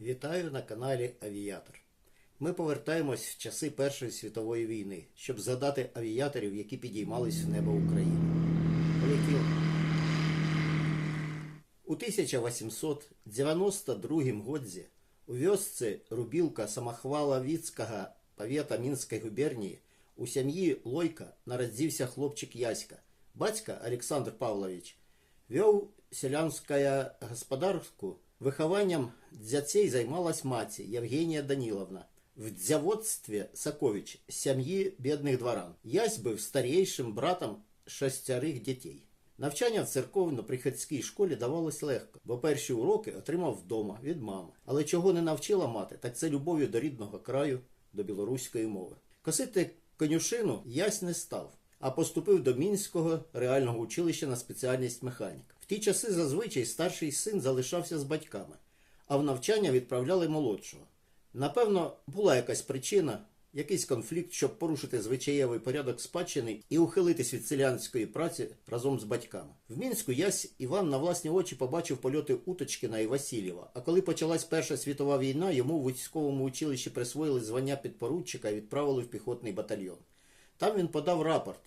Вітаю на каналі Авіатор. Ми повертаємось в часи Першої світової війни, щоб згадати авіаторів, які підіймались в небо України. Полетіли. У 1892 году у вёсцы Рубілка Самохвала Віцького павета Мінської губернії у сям'ї Лойка народився хлопчик Яська. Батька Олександр Павлович вёў селянская гаспадарку выхаваннем дзяцей займалась маці Евгения Даниловна. В дзяводстве Сакович з сям'ї бедных дваран. Ясь быв старейшим братом шестерих дітей. Навчання в церковно-приходській школі давалось легко, бо перші уроки отримав вдома від мами. Але чого не навчила мати, так це любов'ю до рідного краю, до білоруської мови. Косити конюшину ясь не став, а поступив до Мінського реального училища на спеціальність механік. Ті часи зазвичай старший син залишався з батьками, а в навчання відправляли молодшого. Напевно, була якась причина, якийсь конфлікт, щоб порушити звичаєвий порядок спадщини і ухилитись від селянської праці разом з батьками. В Мінську ясь Іван на власні очі побачив польоти Уточкіна і Васильєва. А коли почалась Перша світова війна, йому в військовому училищі присвоїли звання підпоручика і відправили в піхотний батальйон. Там він подав рапорт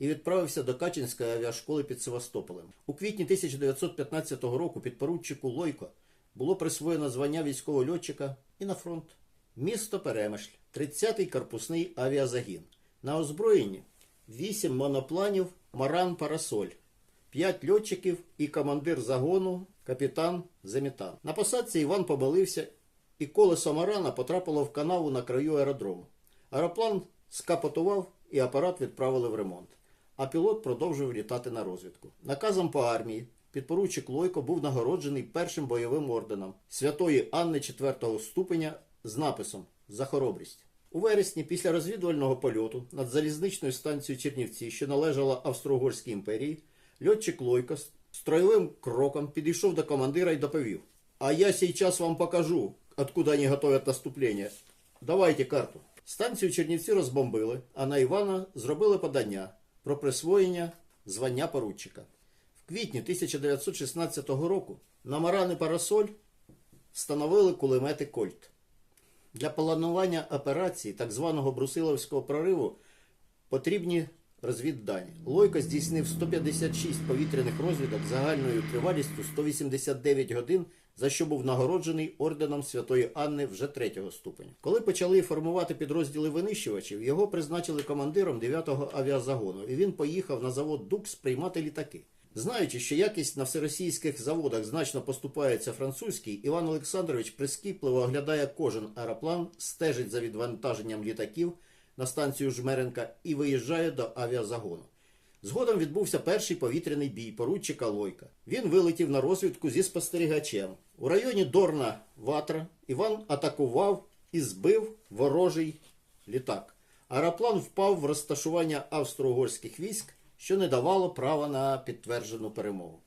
і відправився до Качинської авіашколи під Севастополем. У квітні 1915 року підпоручику Лойко було присвоєно звання військового льотчика і на фронт. Місто Перемишль, 30-й корпусний авіазагін. На озброєнні 8 монопланів Маран Парасоль, 5 льотчиків і командир загону капітан Замітан. На посадці Іван помилився, і колесо Марана потрапило в канаву на краю аеродрому. Аероплан скапотував і апарат відправили в ремонт. А пілот продовжив літати на розвідку. Наказом по армії підпоручик Лойко був нагороджений першим бойовим орденом Святої Анни 4-го ступеня з написом За хоробрість. У вересні, після розвідувального польоту над залізничною станцією Чернівці, що належала Австро-Угорській імперії, льотчик Лойко строєвим кроком підійшов до командира і доповів: А я сейчас вам покажу, откуда они готовят наступление. Давайте карту. Станцію Чернівці розбомбили, а на Івана зробили подання про присвоєння звання поручика. В квітні 1916 року на Марани Парасоль встановили кулемети Кольт. Для планування операції так званого Брусиловського прориву потрібні розвіддані. Лойко здійснив 156 повітряних розвідок загальною тривалістю 189 годин, за що був нагороджений орденом Святої Анни вже третього ступеня. Коли почали формувати підрозділи винищувачів, його призначили командиром 9-го авіазагону, і він поїхав на завод Дукс приймати літаки. Знаючи, що якість на всеросійських заводах значно поступається французькій, Іван Олександрович прискіпливо оглядає кожен аероплан, стежить за відвантаженням літаків на станцію Жмеренка і виїжджає до авіазагону. Згодом відбувся перший повітряний бій поручика Лойка. Він вилетів на розвідку зі спостерігачем. У районі Дорна Ватра Іван атакував і збив ворожий літак. Аероплан впав в розташування австро-угорських військ, що не давало права на підтверджену перемогу.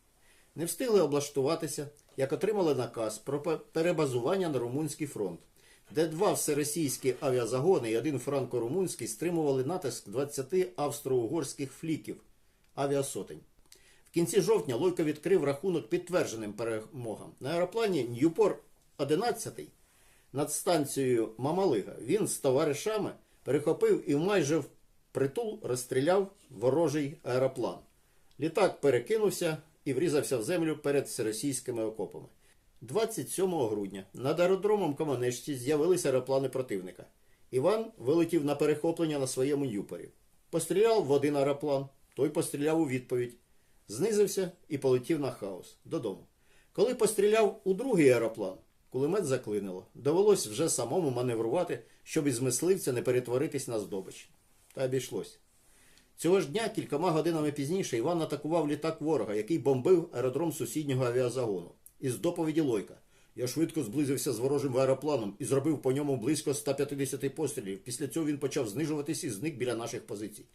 Не встигли облаштуватися, як отримали наказ про перебазування на Румунський фронт, де два всеросійські авіазагони і один франко-румунський стримували натиск 20 австро-угорських фліків авіасотень. В кінці жовтня Лойко відкрив рахунок підтвердженим перемогам. На аероплані Ньюпор 11 над станцією Мамалига він з товаришами перехопив і майже в притул розстріляв ворожий аероплан. Літак перекинувся і врізався в землю перед всеросійськими окопами. 27 грудня над аеродромом Команешці з'явилися аероплани противника. Іван вилетів на перехоплення на своєму юпорі. Постріляв в один аероплан, той постріляв у відповідь, знизився і полетів на хаос додому. Коли постріляв у другий аероплан, кулемет заклинило. Довелось вже самому маневрувати, щоб із мисливця не перетворитись на здобич. Та обійшлось. Цього ж дня, кількома годинами пізніше, Іван атакував літак ворога, який бомбив аеродром сусіднього авіазагону. Із доповіді Лойка. Я швидко зблизився з ворожим аеропланом і зробив по ньому близько 150 пострілів. Після цього він почав знижуватись і зник біля наших позицій.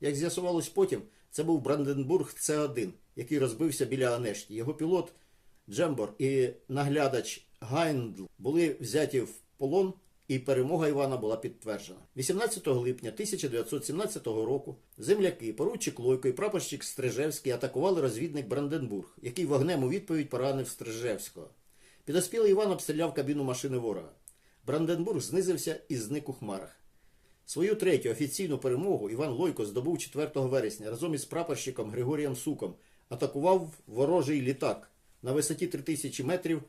Як з'ясувалось потім, це був Бранденбург С-1, який розбився біля Анешті. Його пілот Джембор і наглядач Гайндл були взяті в полон, і перемога Івана була підтверджена. 18 липня 1917 року земляки, поручик Лойко і прапорщик Стрижевський атакували розвідник Бранденбург, який вогнем у відповідь поранив Стрижевського. Підоспілий Іван обстріляв кабіну машини ворога. Бранденбург знизився і зник у хмарах. Свою третю офіційну перемогу Іван Лойко здобув 4 вересня разом із прапорщиком Григорієм Суком. Атакував ворожий літак на висоті 3000 метрів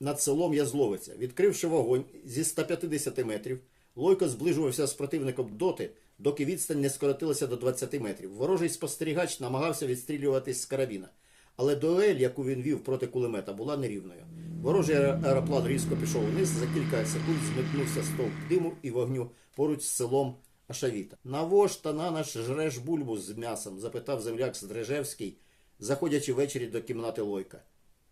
над селом Язловиця. Відкривши вогонь зі 150 метрів, Лойко зближувався з противником доти, доки відстань не скоротилася до 20 метрів. Ворожий спостерігач намагався відстрілюватись з карабіна. Але дуель, яку він вів проти кулемета, була нерівною. Ворожий аероплан різко пішов вниз, за кілька секунд зметнувся стовп диму і вогню поруч з селом Ашавіта. Наво ж та на наш жреш бульбу з м'ясом? запитав земляк Стрижевський, заходячи ввечері до кімнати Лойка.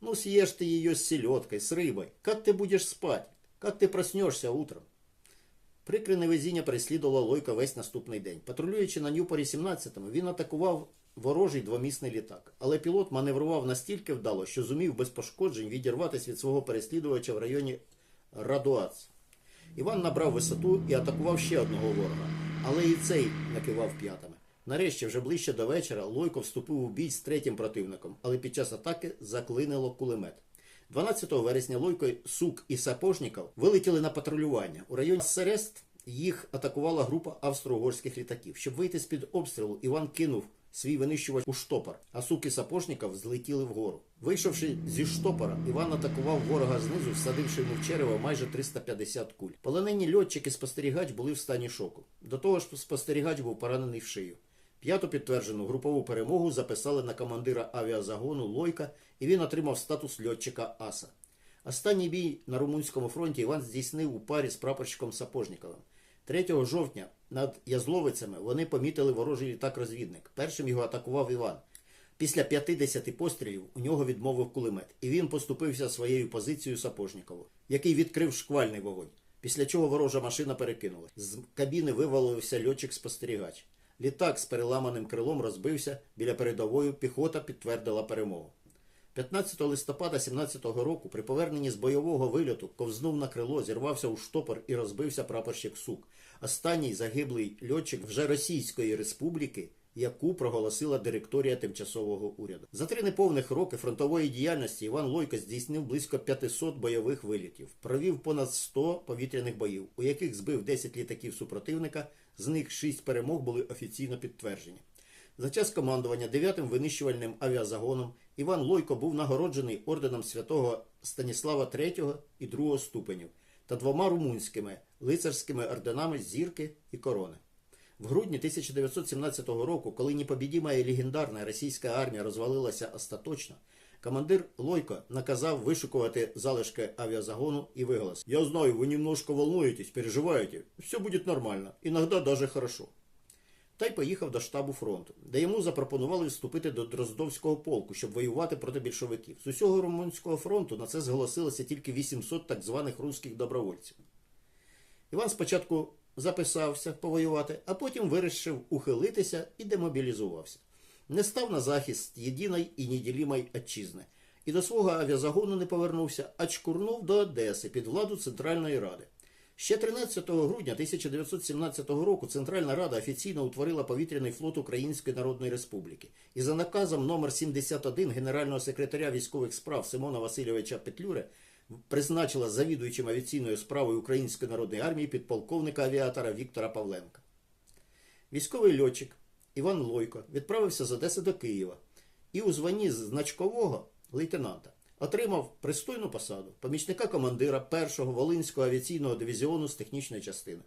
Ну, съешь ты ее с селедкой, с рыбой. Как ты будешь спать? Как ты проснешься утром? Прикре невезіння переслідувало Лойка весь наступний день. Патрулюючи на Ньюпорі 17-му, він атакував ворожий двомісний літак. Але пілот маневрував настільки вдало, що зумів без пошкоджень відірватися від свого переслідувача в районі Радуац. Іван набрав висоту і атакував ще одного ворога, але і цей накивав п'ятами. Нарешті, вже ближче до вечора, Лойко вступив у бій з третім противником, але під час атаки заклинило кулемет. 12 вересня Лойко, Сук і Сапожніков вилетіли на патрулювання. У районі Серест їх атакувала група австро-угорських літаків. Щоб вийти з-під обстрілу, Іван кинув свій винищувач у штопор, а Сук і Сапожніков злетіли вгору. Вийшовши зі штопора, Іван атакував ворога знизу, всадивши йому в черево майже 350 куль. Полонені льотчик і спостерігач були в стані шоку. До того ж, спостерігач був поранений в шию. П'яту підтверджену групову перемогу записали на командира авіазагону Лойка, і він отримав статус льотчика Аса. Останній бій на Румунському фронті Іван здійснив у парі з прапорщиком Сапожніковим. 3 жовтня над Язловицями вони помітили ворожий літак-розвідник. Першим його атакував Іван. Після 50 пострілів у нього відмовив кулемет, і він поступився своєю позицією Сапожнікову, який відкрив шквальний вогонь. Після чого ворожа машина перекинулась. З кабіни вивалився льотчик-спостерігач. Літак з переламаним крилом розбився біля передової, піхота підтвердила перемогу. 15 листопада 17-го року при поверненні з бойового вильоту ковзнув на крило, зірвався у штопор і розбився прапорщик Сук. Останній загиблий льотчик вже Російської республіки, яку проголосила директорія тимчасового уряду. За три неповних роки фронтової діяльності Іван Лойко здійснив близько 500 бойових вилітів, провів понад 100 повітряних боїв, у яких збив 10 літаків супротивника, з них 6 перемог були офіційно підтверджені. За час командування 9-м винищувальним авіазагоном Іван Лойко був нагороджений орденом святого Станіслава III і II ступенів та двома румунськими лицарськими орденами зірки і корони. В грудні 1917 року, коли непобідіма і легендарна російська армія розвалилася остаточно, командир Лойко наказав вишукувати залишки авіазагону і виголос: «Я знаю, ви немножко волнуєтесь, переживаєте. Все буде нормально, іноді даже хорошо та й поїхав до штабу фронту, де йому запропонували вступити до Дроздовського полку, щоб воювати проти більшовиків. З усього Румунського фронту на це зголосилося тільки 800 так званих русських добровольців. Іван спочатку записався повоювати, а потім вирішив ухилитися і демобілізувався. Не став на захист єдиної і неділімої отчизни. І до свого авіазагону не повернувся, а чкурнув до Одеси під владу Центральної Ради. Ще 13 грудня 1917 року Центральна Рада офіційно утворила повітряний флот Української Народної Республіки і за наказом номер 71 генерального секретаря військових справ Симона Васильовича Петлюри призначила завідуючим авіаційною справою Української народної армії підполковника авіатора Віктора Павленка. Військовий льотчик Іван Лойко відправився з Одеси до Києва і у званні значкового лейтенанта отримав пристойну посаду помічника командира 1-го Волинського авіаційного дивізіону з технічної частини.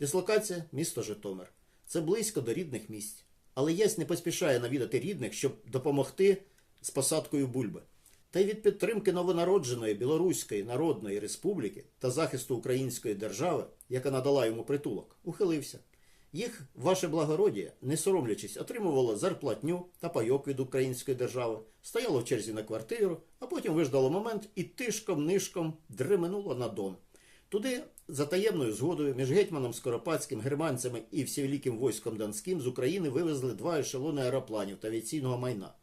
Дислокація місто Житомир. Це близько до рідних місць. Але єсть не поспішає навідати рідних, щоб допомогти з посадкою бульби. Та й від підтримки новонародженої Білоруської Народної Республіки та захисту української держави, яка надала йому притулок, ухилився. Їх, ваше благородіє, не соромлячись, отримувало зарплатню та пайок від української держави, стояло в черзі на квартиру, а потім виждало момент і тишком-нишком дременуло на Дон. Туди, за таємною згодою, між гетьманом Скоропадським, германцями і всевеликим войском Донським з України вивезли два ешелони аеропланів та авіаційного майна.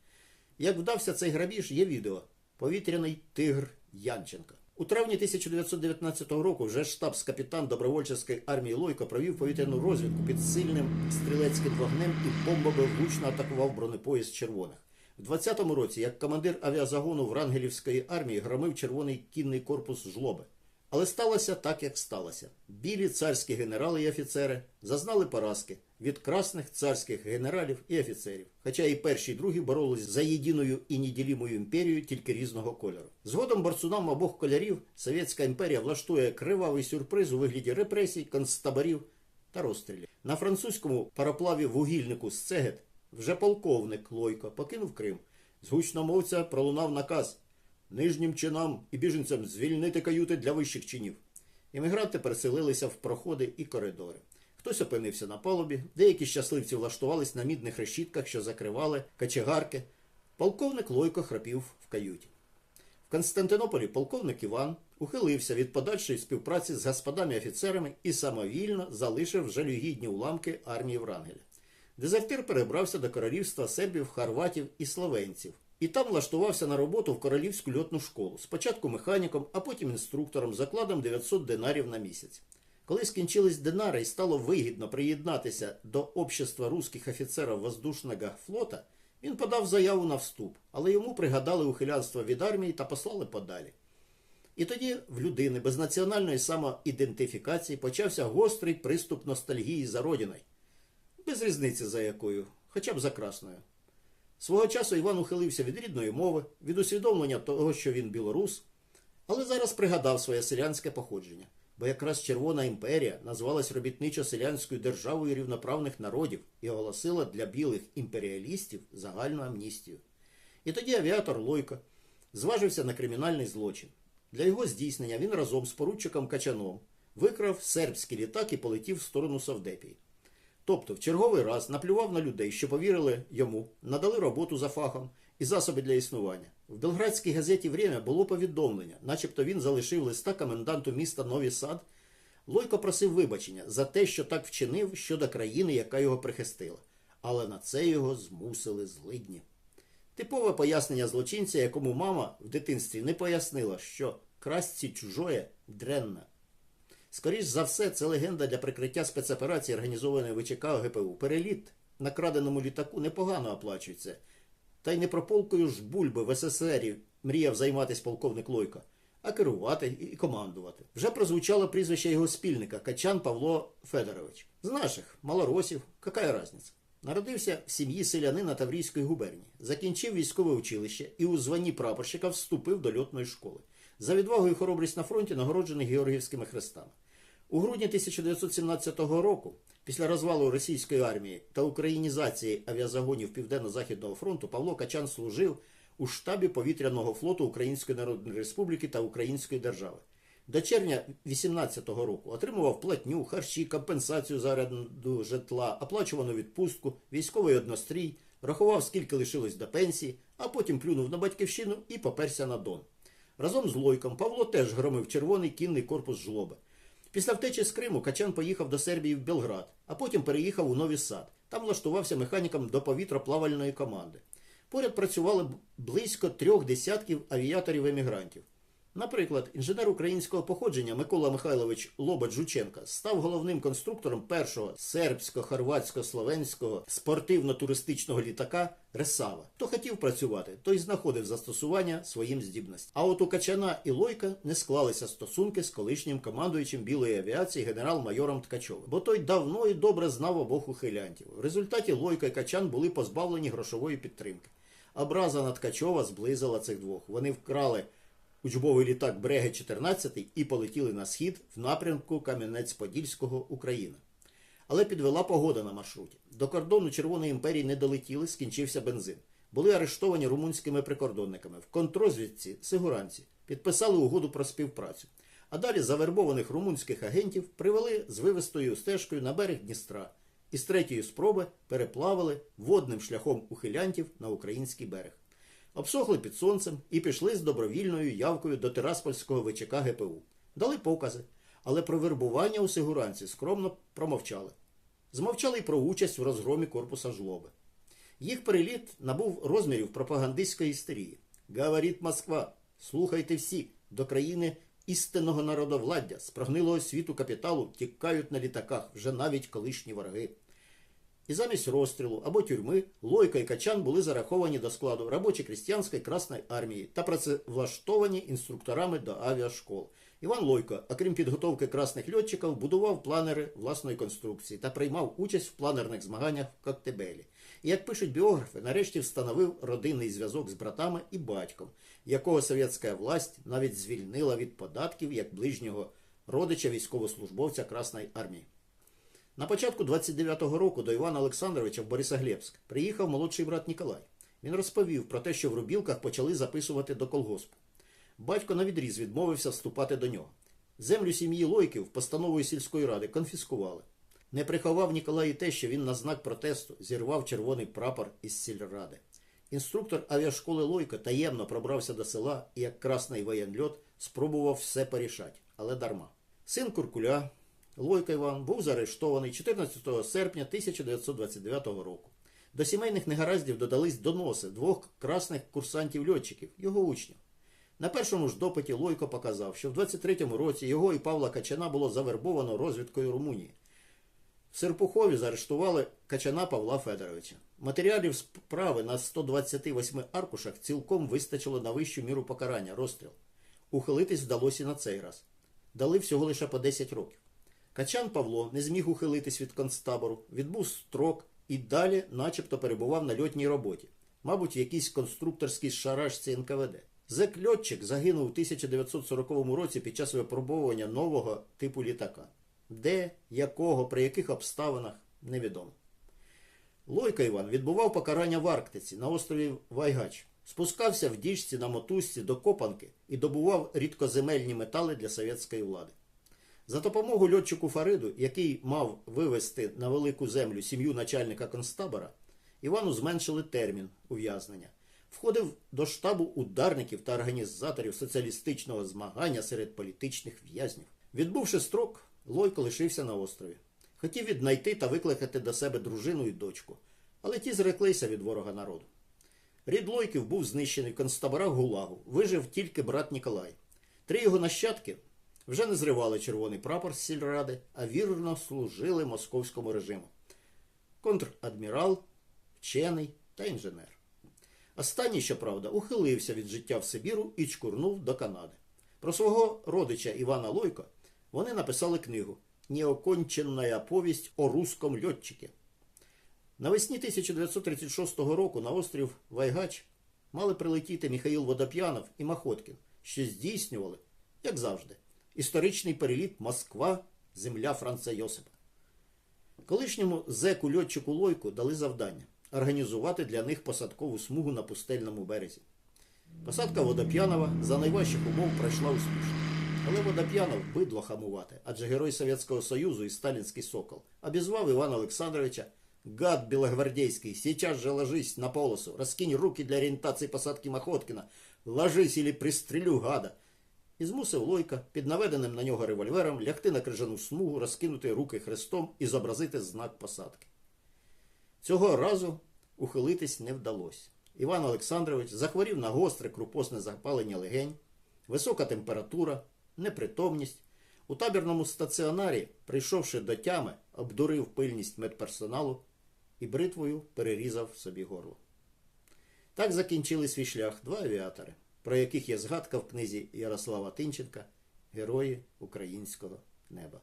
Як вдався цей грабіж, є відео. Повітряний тигр Янченка. У травні 1919 року вже штабс-капітан добровольчої армії Лойко провів повітряну розвідку під сильним стрілецьким вогнем і бомбами влучно атакував бронепоїзд червоних. В 20-му році, як командир авіазагону Врангелівської армії, громив червоний кінний корпус жлоби. Але сталося так, як сталося. Білі царські генерали і офіцери зазнали поразки від красних царських генералів і офіцерів. Хоча і перші, і другі боролись за єдиною і неділімою імперію тільки різного кольору. Згодом борцунам обох кольорів Совєтська імперія влаштує кривавий сюрприз у вигляді репресій, концтаборів та розстрілів. На французькому пароплаві вугільнику з Цегет вже полковник Лойко покинув Крим. З гучномовця пролунав наказ нижнім чинам і біженцям звільнити каюти для вищих чинів. Іммігранти переселилися в проходи і коридори. Хтось опинився на палубі, деякі щасливці влаштувались на мідних решітках, що закривали качегарки. Полковник Лойко храпів в каюті. В Константинополі полковник Іван ухилився від подальшої співпраці з господами офіцерами і самовільно залишив жалюгідні уламки армії Врангеля. Дезертир перебрався до королівства сербів, хорватів і словенців. І там влаштувався на роботу в королівську льотну школу. Спочатку механіком, а потім інструктором закладом 900 динарів на місяць. Коли скінчились динари і стало вигідно приєднатися до общества русських офіцерів воздушного флота, він подав заяву на вступ, але йому пригадали ухилянство від армії та послали подалі. І тоді в людини без національної самоідентифікації почався гострий приступ ностальгії за родиною. Без різниці за якою, хоча б за красною. Свого часу Іван ухилився від рідної мови, від усвідомлення того, що він білорус, але зараз пригадав своє селянське походження, бо якраз Червона імперія назвалась робітничо-селянською державою рівноправних народів і оголосила для білих імперіалістів загальну амністію. І тоді авіатор Лойко зважився на кримінальний злочин. Для його здійснення він разом з поручиком Качаном викрав сербський літак і полетів в сторону Савдепії. Тобто в черговий раз наплював на людей, що повірили йому, надали роботу за фахом і засоби для існування. В белградській газеті «Время» було повідомлення, начебто він залишив листа коменданту міста Нові Сад. Лойко просив вибачення за те, що так вчинив щодо країни, яка його прихистила. Але на це його змусили злидні. Типове пояснення злочинця, якому мама в дитинстві не пояснила, що красці чужое дренна. Скоріш за все, це легенда для прикриття спецоперації, організованої ВЧК ГПУ. Переліт на краденому літаку непогано оплачується. Та й не про полкою ж бульби в СССРі мріяв займатися полковник Лойко, а керувати і командувати. Вже прозвучало прізвище його спільника Качан Павло Федорович. З наших, малоросів, яка різниця? Народився в сім'ї селянина Таврійської губернії, закінчив військове училище і у званні прапорщика вступив до льотної школи. За відвагу і хоробрість на фронті нагороджений Георгіївськими хрестами. У грудні 1917 року, після розвалу російської армії та українізації авіазагонів Південно-Західного фронту, Павло Качан служив у штабі повітряного флоту Української Народної Республіки та Української держави. До червня 18-го року отримував платню, харчі, компенсацію за оренду житла, оплачувану відпустку, військовий однострій, рахував, скільки лишилось до пенсії, а потім плюнув на батьківщину і поперся на Дон. Разом з Лойком Павло теж громив червоний кінний корпус жлоби. Після втечі з Криму Качан поїхав до Сербії в Белград, а потім переїхав у Нові Сад. Там влаштувався механіком до повітроплавальної команди. Поряд працювали близько трьох десятків авіаторів-емігрантів. Наприклад, інженер українського походження Микола Михайлович Лобач Жученка став головним конструктором першого сербсько-хорватсько-словенського спортивно-туристичного літака Ресава. Хто хотів працювати, той знаходив застосування своїм здібностям. А от у Качана і Лойка не склалися стосунки з колишнім командуючим білої авіації генерал-майором Ткачовим, бо той давно і добре знав обох ухилянтів. В результаті Лойка і Качан були позбавлені грошової підтримки. Образа на Ткачова зблизила цих двох. Вони вкрали учбовий літак Бреге 14 і полетіли на схід в напрямку Кам'янець-Подільського Україна. Але підвела погода на маршруті. До кордону Червоної імперії не долетіли, скінчився бензин. Були арештовані румунськими прикордонниками. В контрозвідці сигуранці підписали угоду про співпрацю. А далі завербованих румунських агентів привели з вивестою стежкою на берег Дністра і з третьої спроби переплавили водним шляхом ухилянтів на український берег обсохли під сонцем і пішли з добровільною явкою до Тираспольського ВЧК ГПУ. Дали покази, але про вербування у Сигуранці скромно промовчали. Змовчали й про участь в розгромі корпуса жлоби. Їх переліт набув розмірів пропагандистської істерії. Говорить Москва, слухайте всі, до країни істинного народовладдя, з прогнилого світу капіталу тікають на літаках вже навіть колишні вороги. І замість розстрілу або тюрми Лойко і Качан були зараховані до складу робочо-крістянської Красної армії та працевлаштовані інструкторами до авіашкол. Іван Лойко, окрім підготовки красних льотчиків, будував планери власної конструкції та приймав участь в планерних змаганнях в Коктебелі. І, як пишуть біографи, нарешті встановив родинний зв'язок з братами і батьком, якого совєтська власть навіть звільнила від податків як ближнього родича військовослужбовця Красної армії. На початку 29-го року до Івана Олександровича в Борисоглебськ приїхав молодший брат Ніколай. Він розповів про те, що в Рубілках почали записувати до колгоспу. Батько на відріз відмовився вступати до нього. Землю сім'ї Лойків постановою сільської ради конфіскували. Не приховав Ніколай і те, що він на знак протесту зірвав червоний прапор із сільради. Інструктор авіашколи Лойко таємно пробрався до села і, як красний воєнльот, спробував все порішати, але дарма. Син Куркуля, Лойко Іван, був заарештований 14 серпня 1929 року. До сімейних негараздів додались доноси двох красних курсантів-льотчиків, його учнів. На першому ж допиті Лойко показав, що в 23-му році його і Павла Качана було завербовано розвідкою Румунії. В Серпухові заарештували Качана Павла Федоровича. Матеріалів справи на 128 аркушах цілком вистачило на вищу міру покарання розстріл. Ухилитись вдалося на цей раз. Дали всього лише по 10 років. Качан Павло не зміг ухилитись від концтабору, відбув строк і далі, начебто, перебував на льотній роботі, мабуть, в якійсь конструкторській шарашці НКВД. Зек-льотчик загинув у 1940 році під час випробовування нового типу літака. Де, якого, при яких обставинах невідомо. Лойко Іван відбував покарання в Арктиці на острові Вайгач. Спускався в діжці на мотузці до Копанки і добував рідкоземельні метали для совєтської влади. За допомогою льотчику Фариду, який мав вивезти на велику землю сім'ю начальника концтабора, Івану зменшили термін ув'язнення. Входив до штабу ударників та організаторів соціалістичного змагання серед політичних в'язнів. Відбувши строк, Лойко лишився на острові. Хотів віднайти та викликати до себе дружину і дочку, але ті зреклися від ворога народу. Рід Лойків був знищений в концтаборах Гулагу, вижив тільки брат Ніколай. Три його нащадки вже не зривали червоний прапор з сільради, а вірно служили московському режиму. Контр-адмірал, вчений та інженер. Останній, щоправда, ухилився від життя в Сибіру і чкурнув до Канади. Про свого родича Івана Лойко вони написали книгу «Неоконченная повість о русском льотчике». Навесні 1936 року на острів Вайгач мали прилетіти Михаїл Водоп'янов і Махоткін, що здійснювали, як завжди, історичний переліт Москва, земля Франца Йосипа. Колишньому зеку льотчику Лойку дали завдання організувати для них посадкову смугу на пустельному березі. Посадка Водоп'янова за найважчих умов пройшла успішно. Але Водоп'янов бидло хамувати, адже герой Совєтського Союзу і сталінський сокол обізвав Івана Олександровича «Гад белогвардейский, сейчас же ложись на полосу, раскинь руки для орієнтації посадки Махоткіна, ложись или пристрелю гада» і змусив Лойка під наведеним на нього револьвером лягти на крижану смугу, розкинути руки хрестом і зобразити знак посадки. Цього разу ухилитись не вдалося. Іван Олександрович захворів на гостре крупосне запалення легень, висока температура, непритомність. У табірному стаціонарі, прийшовши до тями, обдурив пильність медперсоналу і бритвою перерізав собі горло. Так закінчили свій шлях два авіатори, про яких є згадка в книзі Ярослава Тинченка Герої українського неба.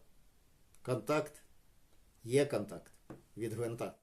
Контакт є контакт від гвинта.